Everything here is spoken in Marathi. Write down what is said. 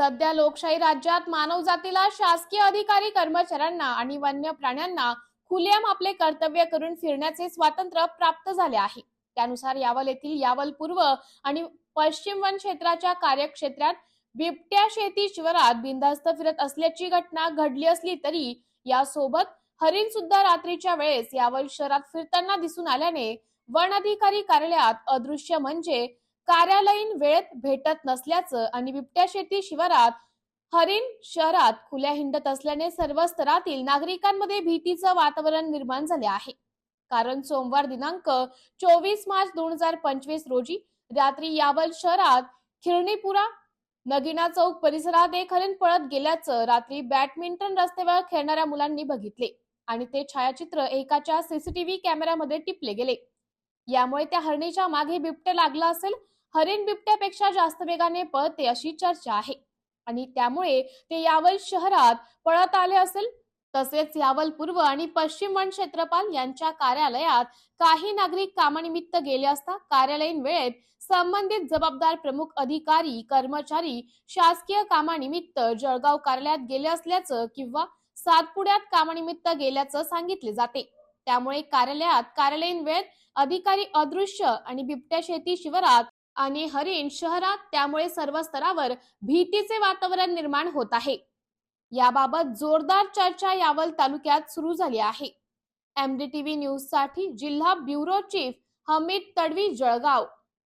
सध्या लोकशाही राज्यात मानव जातीला शासकीय अधिकारी कर्मचाऱ्यांना आणि वन्य प्राण्यांना खुलेआम आपले कर्तव्य करून फिरण्याचे स्वातंत्र्य प्राप्त झाले आहे. त्यानुसार यावल येथील यावल पूर्व आणि पश्चिम वन क्षेत्राच्या कार्यक्षेत्रात बिबट्या शेती शिवारात बिनधास्त फिरत असल्याची घटना घडली असली तरी यासोबत हरिण सुद्धा रात्रीच्या वेळेस यावल शहरात फिरताना दिसून आल्याने वन अधिकारी कार्यालयात अदृश्य म्हणजे कार्यालयीन वेळेत भेटत नसल्याचं आणि बिबट्या शेती शिवारात हरिण शहरात खुल्या हिंडत असल्याने सर्व स्तरातील नागरिकांमध्ये भीतीचं वातावरण निर्माण झाले आहे. कारण सोमवार दिनांक चोवीस मार्च दोन हजार पंचवीस रोजी रात्री यावल शहरात खिरणीपुरा नगिना चौक परिसरात एक हरिण पळत गेल्याचं रात्री बॅडमिंटन रस्त्यावर खेळणाऱ्या मुलांनी बघितले आणि ते छायाचित्र एकाच्या सीसीटीव्ही कॅमेऱ्यामध्ये टिपले गेले. यामुळे त्या हरणीच्या मागे बिबट्या लागला असेल हरिण बिबट्यापेक्षा जास्त वेगाने पळते अशी चर्चा आहे. आणि त्यामुळे ते यावल शहरात पळत आले असेल तसेच यावल पूर्व आणि पश्चिम वन क्षेत्रपाल यांच्या कार्यालयात काही नागरिक कामानिमित्त गेले असता कार्यालयीन वेळेत संबंधित जबाबदार प्रमुख अधिकारी कर्मचारी शासकीय कामानिमित्त जळगाव कार्यालयात गेले असल्याचं किंवा सातपुड्यात कामानिमित्त गेल्याचं सांगितले जाते. त्यामुळे कार्यालयात कार्यालयीन वेळेत अधिकारी अदृश्य आणि बिबट्या शेती शिवारात आणि हरिण शहरात त्यामुळे सर्व स्तरावर भीतीचे वातावरण निर्माण होत आहे. याबाबत जोरदार चर्चा यावल तालुक्यात सुरू झाली आहे. एमडीटीव्ही न्यूजसाठी जिल्हा ब्युरो चीफ हमीद तडवी जळगाव.